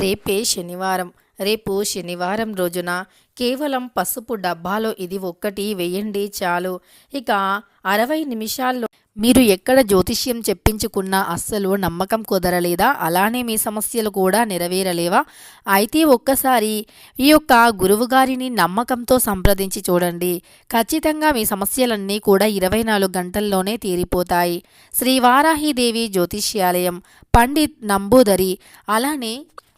రేపే శనివారం. రేపు శనివారం రోజున కేవలం పసుపు డబ్బాలో ఇది ఒక్కటి వేయండి చాలు. ఇక అరవై నిమిషాల్లో మీరు ఎక్కడ జ్యోతిష్యం చెప్పించుకున్నా అస్సలు నమ్మకం కుదరలేదా? అలానే మీ సమస్యలు కూడా నెరవేరలేవా? అయితే ఒక్కసారి ఈ యొక్క గురువుగారిని నమ్మకంతో సంప్రదించి చూడండి. ఖచ్చితంగా మీ సమస్యలన్నీ కూడా ఇరవై నాలుగు గంటల్లోనే తీరిపోతాయి. శ్రీ వారాహిదేవి జ్యోతిష్యాలయం పండిత్ నంబూదరి అలానే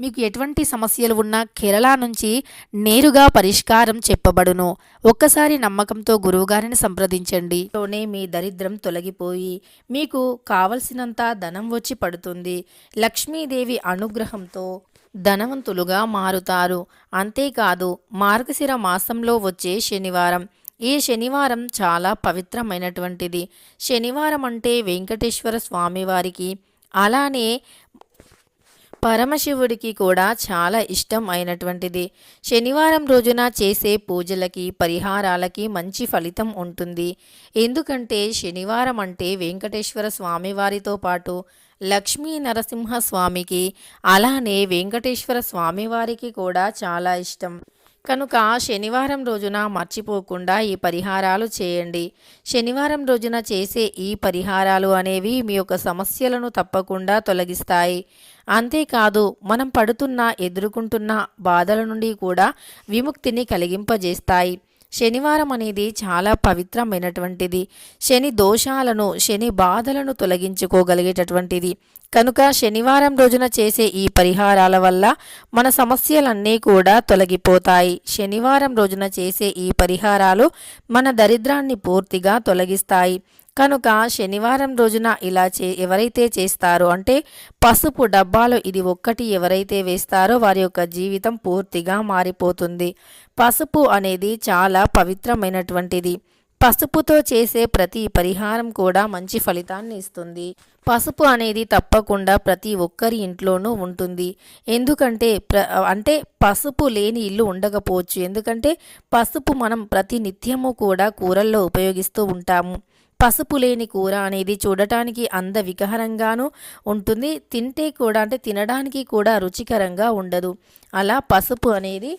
మీకు ఎటువంటి సమస్యలు ఉన్నా కేరళ నుంచి నేరుగా పరిష్కారం చెప్పబడును. ఒక్కసారి నమ్మకంతో గురువుగారిని సంప్రదించండి. లోనే మీ దరిద్రం తొలగిపోయి మీకు కావలసినంత ధనం వచ్చి పడుతుంది. లక్ష్మీదేవి అనుగ్రహంతో ధనవంతులుగా మారుతారు. అంతేకాదు మార్గశిర మాసంలో వచ్చే శనివారం. ఈ శనివారం చాలా పవిత్రమైనటువంటిది. శనివారం అంటే వెంకటేశ్వర స్వామివారికి అలానే పరమశివుడికి కూడా చాలా ఇష్టం అయినటువంటిది. శనివారం రోజున చేసే పూజలకి పరిహారాలకి మంచి ఫలితం ఉంటుంది. ఎందుకంటే శనివారం అంటే వెంకటేశ్వర స్వామివారితో పాటు లక్ష్మీ నరసింహ స్వామికి అలానే వెంకటేశ్వర స్వామివారికి కూడా చాలా ఇష్టం. కనుక శనివారం రోజున మర్చిపోకుండా ఈ పరిహారాలు చేయండి. శనివారం రోజున చేసే ఈ పరిహారాలు అనేవి మీ యొక్క సమస్యలను తప్పకుండా తొలగిస్తాయి. అంతేకాదు మనం పడుతున్న ఎదుర్కొంటున్న బాధల నుండి కూడా విముక్తిని కలిగింపజేస్తాయి. శనివారం అనేది చాలా పవిత్రమైనటువంటిది. శని దోషాలను శని బాధలను తొలగించుకోగలిగేటటువంటిది. కనుక శనివారం రోజున చేసే ఈ పరిహారాల వల్ల మన సమస్యలన్నీ కూడా తొలగిపోతాయి. శనివారం రోజున చేసే ఈ పరిహారాలు మన దరిద్రాన్ని పూర్తిగా తొలగిస్తాయి. కనుక శనివారం రోజున ఇలా చే ఎవరైతే చేస్తారో అంటే పసుపు డబ్బాలో ఇది ఒక్కటి ఎవరైతే వేస్తారో వారి యొక్క జీవితం పూర్తిగా మారిపోతుంది. పసుపు అనేది చాలా పవిత్రమైనటువంటిది. పసుపుతో చేసే ప్రతి పరిహారం కూడా మంచి ఫలితాన్ని ఇస్తుంది. పసుపు అనేది తప్పకుండా ప్రతి ఒక్కరి ఇంట్లోనూ ఉంటుంది. ఎందుకంటే ప్ర అంటే పసుపు లేని ఇల్లు ఉండకపోవచ్చు. ఎందుకంటే పసుపు మనం ప్రతి నిత్యము కూడా కూరల్లో ఉపయోగిస్తూ ఉంటాము. పసుపు లేని కూర అనేది చూడటానికి అంద వికహరంగాను ఉంటుంది. తింటే కూడా అంటే తినడానికి కూడా రుచికరంగా ఉండదు. అలా పసుపు అనేది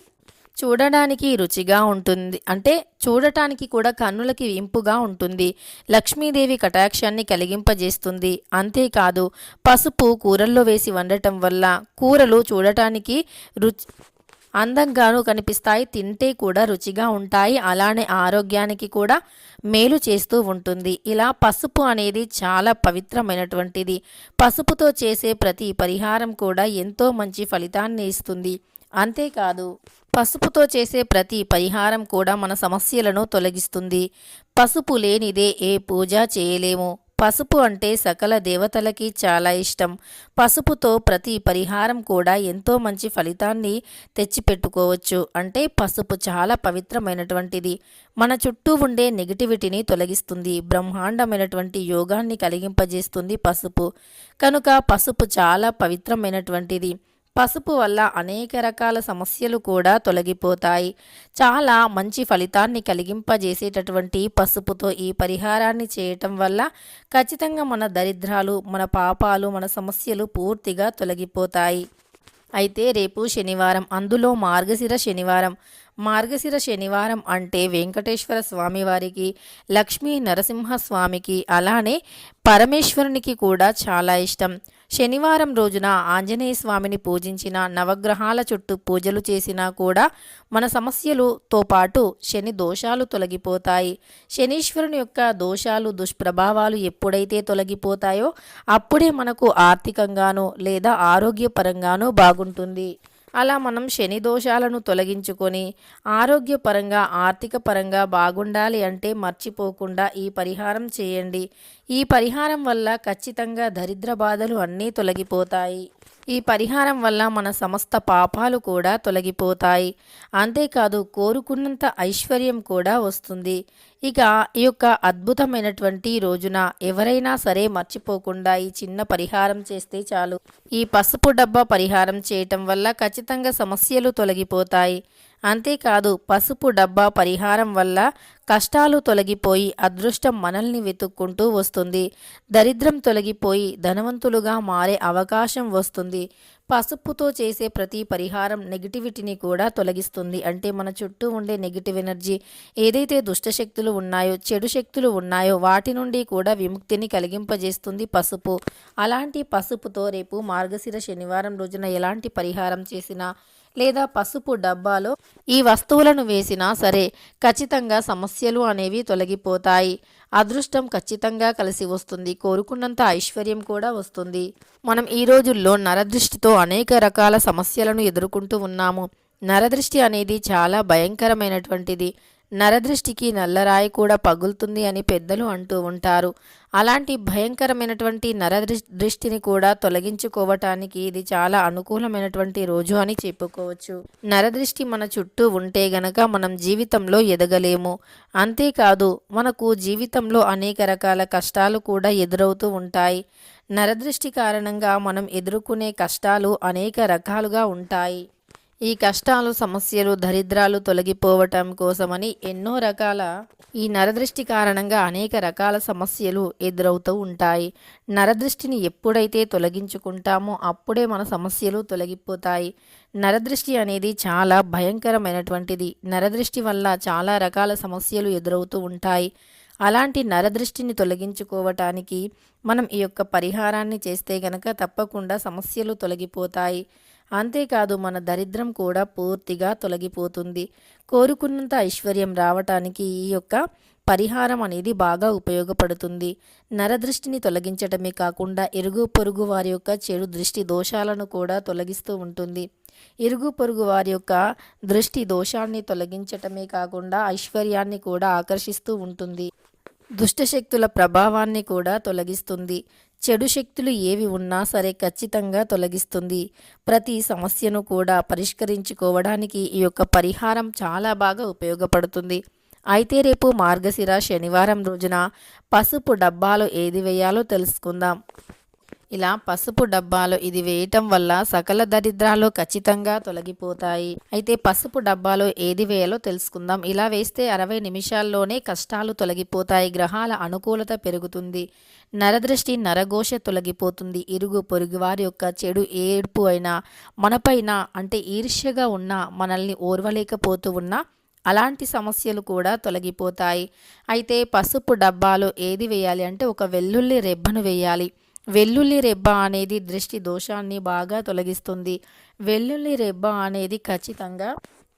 చూడడానికి రుచిగా ఉంటుంది. అంటే చూడటానికి కూడా కన్నులకి ఇంపుగా ఉంటుంది. లక్ష్మీదేవి కటాక్షాన్ని కలిగింపజేస్తుంది. అంతేకాదు పసుపు కూరల్లో వేసి వండటం వల్ల కూరలు చూడటానికి రుచి అందంగాను కనిపిస్తాయి తింటే కూడా రుచిగా ఉంటాయి అలానే ఆరోగ్యానికి కూడా మేలు చేస్తూ ఉంటుంది. ఇలా పసుపు అనేది చాలా పవిత్రమైనటువంటిది. పసుపుతో చేసే ప్రతి పరిహారం కూడా ఎంతో మంచి ఫలితాన్ని ఇస్తుంది. అంతేకాదు పసుపుతో చేసే ప్రతి పరిహారం కూడా మన సమస్యలను తొలగిస్తుంది. పసుపు లేనిదే ఏ పూజ చేయలేము. పసుపు అంటే సకల దేవతలకి చాలా ఇష్టం. పసుపుతో ప్రతి పరిహారం కూడా ఎంతో మంచి ఫలితాన్ని తెచ్చిపెట్టుకోవచ్చు. అంటే పసుపు చాలా పవిత్రమైనటువంటిది. మన చుట్టూ ఉండే నెగిటివిటీని తొలగిస్తుంది. బ్రహ్మాండమైనటువంటి యోగాన్ని కలిగింపజేస్తుంది పసుపు. కనుక పసుపు చాలా పవిత్రమైనటువంటిది. పసుపు వల్ల అనేక రకాల సమస్యలు కూడా తొలగిపోతాయి. చాలా మంచి ఫలితాన్ని కలిగింపజేసేటటువంటి పసుపుతో ఈ పరిహారాన్ని చేయటం వల్ల ఖచ్చితంగా మన దరిద్రాలు మన పాపాలు మన సమస్యలు పూర్తిగా తొలగిపోతాయి. అయితే రేపు శనివారం అందులో మార్గశిర శనివారం. మార్గశిర శనివారం అంటే వెంకటేశ్వర స్వామివారికి లక్ష్మీ నరసింహస్వామికి అలానే పరమేశ్వరునికి కూడా చాలా ఇష్టం. శనివారం రోజున ఆంజనేయ స్వామిని పూజించిన నవగ్రహాల చుట్టూ పూజలు చేసినా కూడా మన సమస్యలుతో పాటు శని దోషాలు తొలగిపోతాయి. శనీశ్వరుని యొక్క దోషాలు దుష్ప్రభావాలు ఎప్పుడైతే తొలగిపోతాయో అప్పుడే మనకు ఆర్థికంగానో లేదా ఆరోగ్యపరంగానో బాగుంటుంది. అలా మనం శని దోషాలను తొలగించుకొని ఆరోగ్యపరంగా ఆర్థిక పరంగా బాగుండాలి అంటే మర్చిపోకుండా ఈ పరిహారం చేయండి. ఈ పరిహారం వల్ల ఖచ్చితంగా దరిద్ర బాధలు అన్నీ తొలగిపోతాయి. ఈ పరిహారం వల్ల మన సమస్త పాపాలు కూడా తొలగిపోతాయి. అంతేకాదు కోరుకున్నంత ఐశ్వర్యం కూడా వస్తుంది. ఇక ఈ యొక్క అద్భుతమైనటువంటి రోజున ఎవరైనా సరే మర్చిపోకుండా ఈ చిన్న పరిహారం చేస్తే చాలు. ఈ పసుపు డబ్బా పరిహారం చేయటం వల్ల ఖచ్చితంగా సమస్యలు తొలగిపోతాయి. అంతేకాదు పసుపు డబ్బా పరిహారం వల్ల కష్టాలు తొలగిపోయి అదృష్టం మనల్ని వెతుక్కుంటూ వస్తుంది. దరిద్రం తొలగిపోయి ధనవంతులుగా మారే అవకాశం వస్తుంది. పసుపుతో చేసే ప్రతి పరిహారం నెగిటివిటీని కూడా తొలగిస్తుంది. అంటే మన చుట్టూ ఉండే నెగిటివ్ ఎనర్జీ ఏదైతే దుష్టశక్తులు ఉన్నాయో చెడు శక్తులు ఉన్నాయో వాటి నుండి కూడా విముక్తిని కలిగింపజేస్తుంది పసుపు. అలాంటి పసుపుతో రేపు మార్గశిర శనివారం రోజున ఎలాంటి పరిహారం చేసినా లేదా పసుపు డబ్బాలో ఈ వస్తువులను వేసినా సరే ఖచ్చితంగా సమస్యలు అనేవి తొలగిపోతాయి. అదృష్టం ఖచ్చితంగా కలిసి వస్తుంది. కోరుకున్నంత ఐశ్వర్యం కూడా వస్తుంది. మనం ఈ రోజుల్లో నరదృష్టితో అనేక రకాల సమస్యలను ఎదుర్కొంటూ ఉన్నాము. నరదృష్టి అనేది చాలా భయంకరమైనటువంటిది. నరదృష్టికి నల్లరాయి కూడా పగులుతుంది అని పెద్దలు అంటూ ఉంటారు. అలాంటి భయంకరమైనటువంటి నరదృష్టిని కూడా తొలగించుకోవటానికి ఇది చాలా అనుకూలమైనటువంటి రోజు అని చెప్పుకోవచ్చు. నరదృష్టి మన చుట్టూ ఉంటే గనక మనం జీవితంలో ఎదగలేము. అంతేకాదు మనకు జీవితంలో అనేక రకాల కష్టాలు కూడా ఎదురవుతూ ఉంటాయి. నరదృష్టి కారణంగా మనం ఎదుర్కొనే కష్టాలు అనేక రకాలుగా ఉంటాయి. ఈ కష్టాలు సమస్యలు దరిద్రాలు తొలగిపోవటం కోసమని ఎన్నో రకాల ఈ నరదృష్టి కారణంగా అనేక రకాల సమస్యలు ఎదురవుతూ ఉంటాయి. నరదృష్టిని ఎప్పుడైతే తొలగించుకుంటామో అప్పుడే మన సమస్యలు తొలగిపోతాయి. నరదృష్టి అనేది చాలా భయంకరమైనటువంటిది. నరదృష్టి వల్ల చాలా రకాల సమస్యలు ఎదురవుతూ ఉంటాయి. అలాంటి నరదృష్టిని తొలగించుకోవటానికి మనం ఈ యొక్క పరిహారాన్ని చేస్తే గనక తప్పకుండా సమస్యలు తొలగిపోతాయి. అంతేకాదు మన దరిద్రం కూడా పూర్తిగా తొలగిపోతుంది. కోరుకున్నంత ఐశ్వర్యం రావటానికి ఈ యొక్క పరిహారం అనేది బాగా ఉపయోగపడుతుంది. నరదృష్టిని తొలగించటమే కాకుండా ఇరుగు పొరుగు వారి యొక్క చెడు దృష్టి దోషాలను కూడా తొలగిస్తూ ఉంటుంది. ఇరుగు పొరుగు వారి యొక్క దృష్టి దోషాన్ని తొలగించటమే కాకుండా ఐశ్వర్యాన్ని కూడా ఆకర్షిస్తూ ఉంటుంది. దుష్టశక్తుల ప్రభావాన్ని కూడా తొలగిస్తుంది. చెడు శక్తులు ఏవి ఉన్నా సరే ఖచ్చితంగా తొలగిస్తుంది. ప్రతి సమస్యను కూడా పరిష్కరించుకోవడానికి ఈ యొక్క పరిహారం చాలా బాగా ఉపయోగపడుతుంది. అయితే రేపు మార్గశిర శనివారం రోజున పసుపు డబ్బాలో ఏది వేయాలో తెలుసుకుందాం. ఇలా పసుపు డబ్బాలో ఇది వేయటం వల్ల సకల దరిద్రాలు ఖచ్చితంగా తొలగిపోతాయి. అయితే పసుపు డబ్బాలో ఏది వేయాలో తెలుసుకుందాం. ఇలా వేస్తే అరవై నిమిషాల్లోనే కష్టాలు తొలగిపోతాయి. గ్రహాల అనుకూలత పెరుగుతుంది. నరదృష్టి నరఘోష తొలగిపోతుంది. ఇరుగు పొరుగు వారి యొక్క చెడు ఏడుపు అయినా మనపైన అంటే ఈర్ష్యగా ఉన్న మనల్ని ఓర్వలేకపోతూ ఉన్నా అలాంటి సమస్యలు కూడా తొలగిపోతాయి. అయితే పసుపు డబ్బాలో ఏది వేయాలి అంటే ఒక వెల్లుల్లి రెబ్బను వేయాలి. వెల్లుల్లి రెబ్బ అనేది దృష్టి దోషాన్ని బాగా తొలగిస్తుంది. వెల్లుల్లి రెబ్బ అనేది ఖచ్చితంగా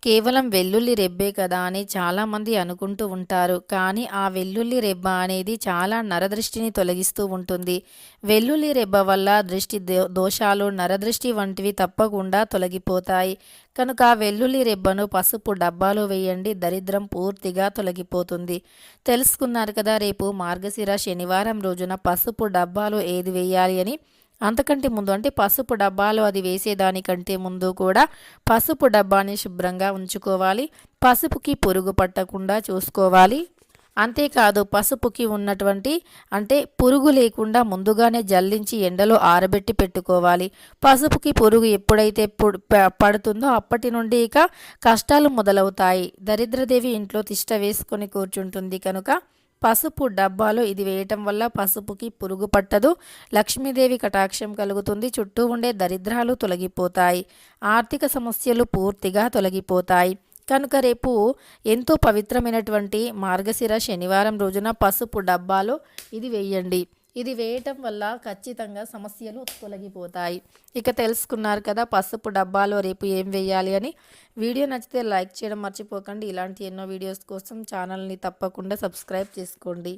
కేవలం వెల్లుల్లి రెబ్బే కదా అని చాలామంది అనుకుంటూ ఉంటారు. కానీ ఆ వెల్లుల్లి రెబ్బ అనేది చాలా నరదృష్టిని తొలగిస్తూ ఉంటుంది. వెల్లుల్లి రెబ్బ వల్ల దృష్టి దోషాలు నరదృష్టి వంటివి తప్పకుండా తొలగిపోతాయి. కనుక వెల్లుల్లి రెబ్బను పసుపు డబ్బాలో వేయండి. దరిద్రం పూర్తిగా తొలగిపోతుంది. తెలుసుకున్నారు కదా రేపు మార్గశిర శనివారం రోజున పసుపు డబ్బాలో ఏది వేయాలి అని అంతకంటే ముందు అంటే పసుపు డబ్బాలో అది వేసేదానికంటే ముందు కూడా పసుపు డబ్బాని శుభ్రంగా ఉంచుకోవాలి. పసుపుకి పురుగు పట్టకుండా చూసుకోవాలి. అంతేకాదు పసుపుకి ఉన్నటువంటి అంటే పురుగు లేకుండా ముందుగానే జల్లించి ఎండలో ఆరబెట్టి పెట్టుకోవాలి. పసుపుకి పురుగు ఎప్పుడైతే పడుతుందో అప్పటి నుండి ఇక కష్టాలు మొదలవుతాయి. దరిద్రదేవి ఇంట్లో తిష్ట వేసుకొని కూర్చుంటుంది కనుక పసుపు డబ్బాలో ఇది వేయటం వల్ల పసుపుకి పురుగు పట్టదు లక్ష్మీదేవి కటాక్షం కలుగుతుంది చుట్టూ ఉండే దరిద్రాలు తొలగిపోతాయి ఆర్థిక సమస్యలు పూర్తిగా తొలగిపోతాయి. కనుక రేపు ఎంతో పవిత్రమైనటువంటి మార్గశిర శనివారం రోజున పసుపు డబ్బాలో ఇది వేయండి. ఇది వేయటం వల్ల ఖచ్చితంగా సమస్యలు తొలగిపోతాయి. ఇక తెలుసుకున్నారు కదా పసుపు డబ్బాలో రేపు ఏం వేయాలి అని. వీడియో నచ్చితే లైక్ చేయడం మర్చిపోకండి. ఇలాంటి ఎన్నో వీడియోస్ కోసం ఛానల్ని తప్పకుండా సబ్స్క్రైబ్ చేసుకోండి.